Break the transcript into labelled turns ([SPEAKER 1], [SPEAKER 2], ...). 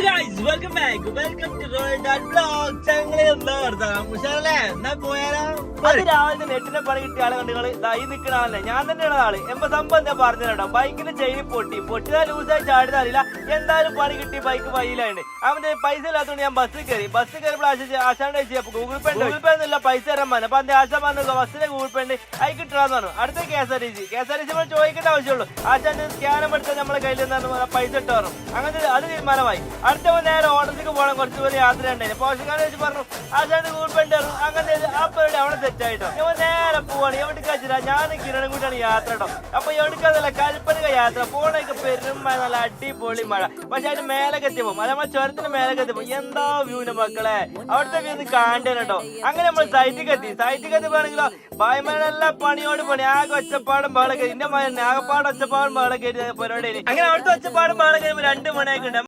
[SPEAKER 1] guys welcome back welcome to royal dot blog ചങ്ങളെ എന്താ വർത്താനം ഉഷാറല്ലേ എന്നാ പോയാലോ
[SPEAKER 2] അത് രാവിലെ തന്നെ പണി കിട്ടിയ ആളെ കണ്ടു നിങ്ങൾ ഈ നിൽക്കുന്ന ആളല്ലേ? ഞാൻ തന്നെയാണ് ആൾ. എമ്പ സംഭവം ഞാൻ പറഞ്ഞു കേട്ടോ ബൈക്കിന്റെ ചെയിൻ പൊട്ടി. പൊട്ടിയാൽ ലൂസായി ചാടിയതാ അറിയില്ല. എന്തായാലും പണി കിട്ടി ബൈക്ക് പയ്യിലാണ് അവന്റെ പൈസ ഇല്ലാത്തതുകൊണ്ട് ഞാൻ ബസ്സിൽ കയറി ബസ്സിൽ കയറിയപ്പോൾ ആശിച്ച് ആശാണ്ട് വെച്ച് ഗൂഗിൾ പേ ഗൂഗിൾ പേ ഒന്നുമില്ല പൈസ തരാൻ പറഞ്ഞു. അപ്പൊ അന്റെ ആശ പറഞ്ഞു ബസ്സിലെ ഗൂഗിൾ പേ ഉണ്ട്. അത് പറഞ്ഞു. അടുത്ത K S R T C. K S R T C നമ്മൾ ചോദിക്കേണ്ട ആവശ്യമുള്ളൂ. ആശാന്റെ സ്കാനം എടുത്താൽ നമ്മളെ കയ്യിൽ നിന്നാണ് പൈസ ഇട്ട് പറഞ്ഞു. അങ്ങനെ അത് തീരുമാനമായി. അടുത്ത നേരെ ഓട്ടത്തിക്ക് പോകണം. കുറച്ച് പേര് യാത്ര ഉണ്ടായിരുന്നു പോഷകാലം വെച്ച് പറഞ്ഞു ആശാന്റെ ഗൂഗിൾ പേ അങ്ങനെ ആ പരിപാടി അവിടെ ആയിട്ടോ? ഞങ്ങൾ നേരെ പോവാണ്. എവിടേക്കാ വെച്ചില്ല ഞാൻ കിരണം യാത്ര കേട്ടോ. അപ്പൊ എവിടേക്കല്ല കൽപ്പനക യാത്ര. പോണൊക്കെ പെരും നല്ല അടിപൊളി മഴ. പക്ഷെ അതിന് മേലൊക്കെ എത്തിയപ്പോ അതേപോലെ ചുരത്തിന് മേലൊക്കെ എത്തിയപ്പോ എന്താ വ്യൂവിന്റെ മക്കളെ? അവിടുത്തെ വ്യൂ ഒന്ന് കാണേണ്ടത് കേട്ടോ. അങ്ങനെ നമ്മൾ സൈറ്റിക്ക് എത്തി. സൈറ്റിക്ക് എത്തിയപ്പോണെങ്കിലോ ബായ്മാനെല്ലാം പണിയോട് പണി. ആകെ ഒച്ചപ്പാടും ബഹളൊക്കെ എന്റെ മകൻ ആകെപ്പാട് ഒച്ചപ്പാടും ബഹളൊക്കെ പരിപാടി അങ്ങനെ അവിടുത്തെ ഒച്ചപ്പാടും ബഹളൊക്കെ രണ്ട് മണിയൊക്കെ ഉണ്ട്